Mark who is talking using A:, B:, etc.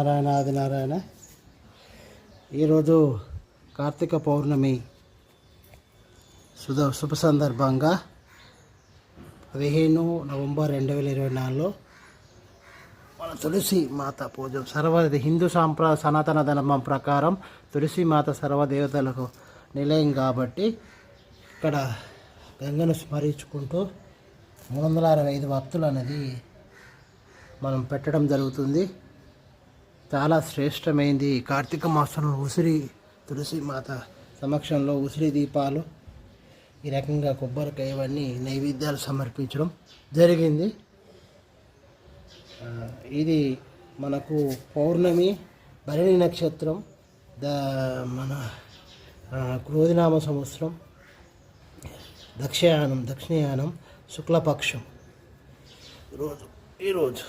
A: నారాయణ ఆదినారాయణ ఈరోజు కార్తీక పౌర్ణమి సుధ శుభ సందర్భంగా పదిహేను నవంబర్ రెండు వేల ఇరవై నాలుగులో మన తులసి మాత పూజ సర్వ హిందూ సాంప్ర సనాతన ధర్మం ప్రకారం తులసి మాత సర్వదేవతలకు నిలయం కాబట్టి ఇక్కడ గంగను స్మరించుకుంటూ మూడు వందల అరవై ఐదు భక్తులు అనేది మనం పెట్టడం జరుగుతుంది. చాలా శ్రేష్టమైంది. కార్తీక మాసంలో ఉసిరి తులసి మాత సమక్షంలో ఉసిరి దీపాలు ఈ రకంగా కొబ్బరికాయ ఇవన్నీ నైవేద్యాలు సమర్పించడం జరిగింది. ఇది మనకు పౌర్ణమి భరణి నక్షత్రం ద మన క్రోధినామ సంవత్సరం దక్షయానం దక్షిణయానం శుక్లపక్షం. ఈరోజు ఈరోజు